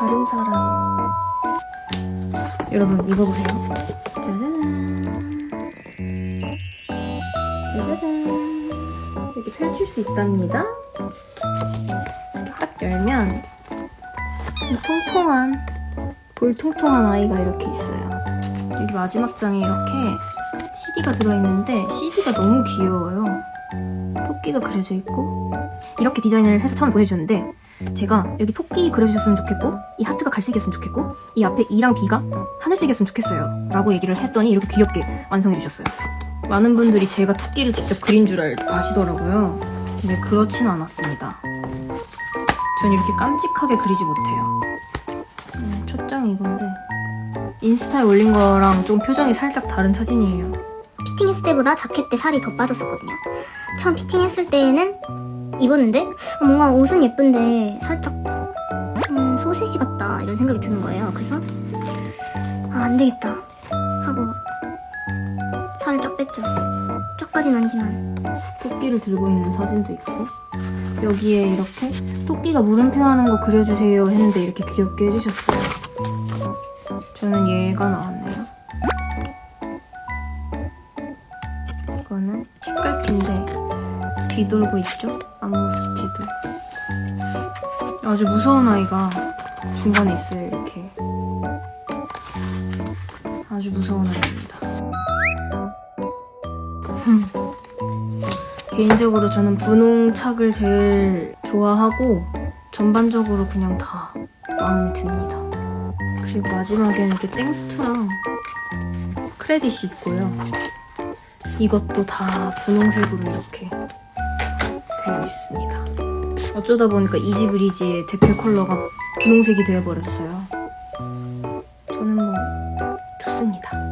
다른 사람. 여러분 읽어보세요. 짜자잔. 짜자잔. 이렇게 펼칠 수 있답니다. 딱 열면 이 통통한 볼 통통한 아이가 이렇게 있어요. 여기 마지막 장에 이렇게 CD가 들어있는데 CD가 너무 귀여워요. 토끼가 그려져 있고 이렇게 디자인을 해서 처음에 보내주셨는데 제가 여기 토끼 그려주셨으면 좋겠고 이 하트가 갈색이었으면 좋겠고 이 앞에 E랑 B가 하늘색이었으면 좋겠어요. 라고 얘기를 했더니 이렇게 귀엽게 완성해 주셨어요. 많은 분들이 제가 토끼를 직접 그린 줄 알, 아시더라고요. 근데 그렇지는 않았습니다. 전 이렇게 깜찍하게 그리지 못해요. 음, 첫 장이 이건데. 인스타에 올린 거랑 좀 표정이 살짝 다른 사진이에요. 피팅했을 때보다 자켓 때 살이 더 빠졌었거든요. 처음 피팅했을 때는 입었는데 어, 뭔가 옷은 예쁜데 살짝 좀 소세지 같다 이런 생각이 드는 거예요. 그래서 아, 안 되겠다 하고 살을 쫙 뺐죠. 쫙까지는 아니지만 토끼를 들고 있는 사진도 있고 여기에 이렇게 토끼가 물음표 하는 거 그려주세요 했는데 이렇게 귀엽게 해주셨어요. 저는 얘가 나왔네요. 이거는 책갈피인데 뒤돌고 있죠? 뒤돌. 아주 무서운 아이가 중간에 있어요 이렇게. 아주 무서운 아이입니다. 개인적으로 저는 분홍착을 제일 좋아하고 전반적으로 그냥 다 마음에 듭니다. 그리고 마지막에는 이렇게 땡스트랑 크레딧이 있고요. 이것도 다 분홍색으로 이렇게 있습니다. 어쩌다 보니까 이지브리지의 대표 컬러가 분홍색이 되어버렸어요. 저는 뭐 좋습니다.